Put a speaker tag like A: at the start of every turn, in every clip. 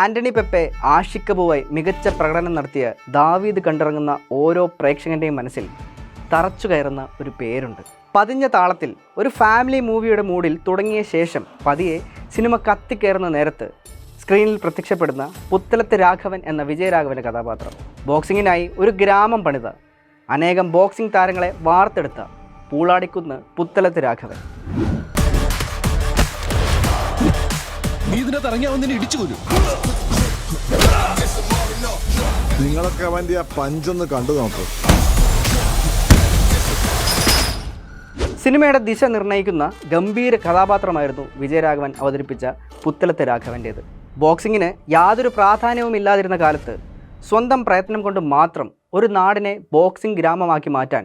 A: ആന്റണി പെപ്പെ ആഷിക്കബുവായി മികച്ച പ്രകടനം നടത്തിയ ദാവീദ് കണ്ടിറങ്ങുന്ന ഓരോ പ്രേക്ഷകന്റെയും മനസ്സിൽ തറച്ചു കയറുന്ന ഒരു പേരുണ്ട്. പതിഞ്ഞ താളത്തിൽ ഒരു ഫാമിലി മൂവിയുടെ മൂഡിൽ തുടങ്ങിയ ശേഷം പതിയെ സിനിമ കത്തിക്കയറുന്ന നേരത്ത് സ്ക്രീനിൽ പ്രത്യക്ഷപ്പെടുന്ന പുത്തലത്ത് രാഘവൻ എന്ന വിജയരാഘവന്റെ കഥാപാത്രം. ബോക്സിങ്ങിനായി ഒരു ഗ്രാമം പണിത അനേകം ബോക്സിംഗ് താരങ്ങളെ വാർത്തെടുത്ത പൂളാടിക്കുന്ന് പുത്തലത്ത് രാഘവൻ.
B: ഇതിനകത്ത് ഇറങ്ങി അവൻ നിന്നെ ഇടിച്ചു കൊല്ലും.
C: നിങ്ങളൊക്കെ അവന്റെ ആ പഞ്ചൊന്ന് കണ്ടു നോക്ക്.
A: സിനിമയുടെ ദിശ നിർണയിക്കുന്ന ഗംഭീര കഥാപാത്രമായിരുന്നു വിജയരാഘവൻ അവതരിപ്പിച്ച പുത്തലത്ത് രാഘവന്റേത്. ബോക്സിങ്ങിന് യാതൊരു പ്രാധാന്യവും ഇല്ലാതിരുന്ന കാലത്ത് സ്വന്തം പ്രയത്നം കൊണ്ട് മാത്രം ഒരു നാടിനെ ബോക്സിംഗ് ഗ്രാമമാക്കി മാറ്റാൻ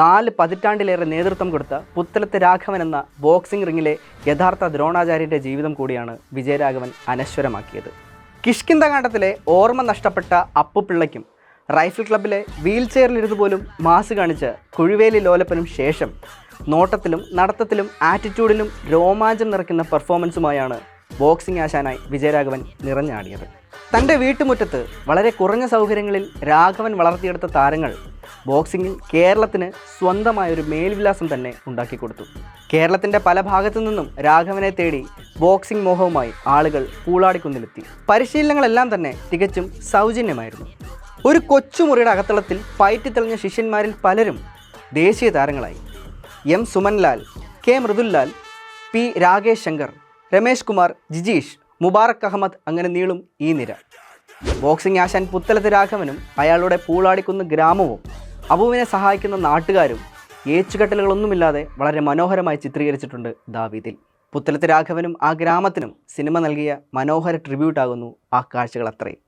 A: നാല് പതിറ്റാണ്ടിലേറെ നേതൃത്വം കൊടുത്ത പുത്തലത്ത് രാഘവൻ എന്ന ബോക്സിംഗ് റിങ്ങിലെ യഥാർത്ഥ ദ്രോണാചാര്യന്റെ ജീവിതം കൂടിയാണ് വിജയരാഘവൻ അനശ്വരമാക്കിയത്. കിഷ്കിന്തകാണ്ഡത്തിലെ ഓർമ്മ നഷ്ടപ്പെട്ട അപ്പു പിള്ളയ്ക്കും റൈഫിൾ ക്ലബിലെ വീൽ ചെയറിലിരുന്ന് പോലും മാസ് കാണിച്ച് കുഴുവേലി ലോലപ്പനും ശേഷം നോട്ടത്തിലും നടത്തത്തിലും ആറ്റിറ്റ്യൂഡിലും രോമാഞ്ചം നിറയ്ക്കുന്ന പെർഫോമൻസുമായാണ് ബോക്സിംഗ് ആശാനായി വിജയരാഘവൻ നിറഞ്ഞാടിയത്. തന്റെ വീട്ടുമുറ്റത്ത് വളരെ കുറഞ്ഞ സൗകര്യങ്ങളിൽ രാഘവൻ വളർത്തിയെടുത്ത താരങ്ങൾ ബോക്സിംഗിൽ കേരളത്തിന് സ്വന്തമായ ഒരു മേൽവിലാസം തന്നെ ഉണ്ടാക്കി കൊടുത്തു. കേരളത്തിന്റെ പല ഭാഗത്തു നിന്നും രാഘവനെ തേടി ബോക്സിംഗ് മോഹവുമായി ആളുകൾ കൂളാടിക്കുന്നിലെത്തി. പരിശീലനങ്ങളെല്ലാം തന്നെ തികച്ചും സൗജന്യമായിരുന്നു. ഒരു കൊച്ചുമുറിയുടെ അകത്തളത്തിൽ പയറ്റി തെളിഞ്ഞ ശിഷ്യന്മാരിൽ പലരും ദേശീയ താരങ്ങളായി. M Sumanlal K Mridullal P Rakesh Shankar Ramesh Kumar Jijeesh Mubarak Ahmed അങ്ങനെ നീളും ഈ നിര. ബോക്സിംഗ് ആശാൻ പുത്തലത്ത് രാഘവനും അയാളുടെ പൂളാടിക്കുന്ന് ഗ്രാമവും അബുവിനെ സഹായിക്കുന്ന നാട്ടുകാരും ഏച്ചുകെട്ടലുകളൊന്നുമില്ലാതെ വളരെ മനോഹരമായി ചിത്രീകരിച്ചിട്ടുണ്ട് ദാവീദിൽ. പുത്തലത്ത് രാഘവനും ആ ഗ്രാമത്തിനും സിനിമ നൽകിയ മനോഹര ട്രിബ്യൂട്ടാകുന്നു ആ കാഴ്ചകൾ അത്രയും.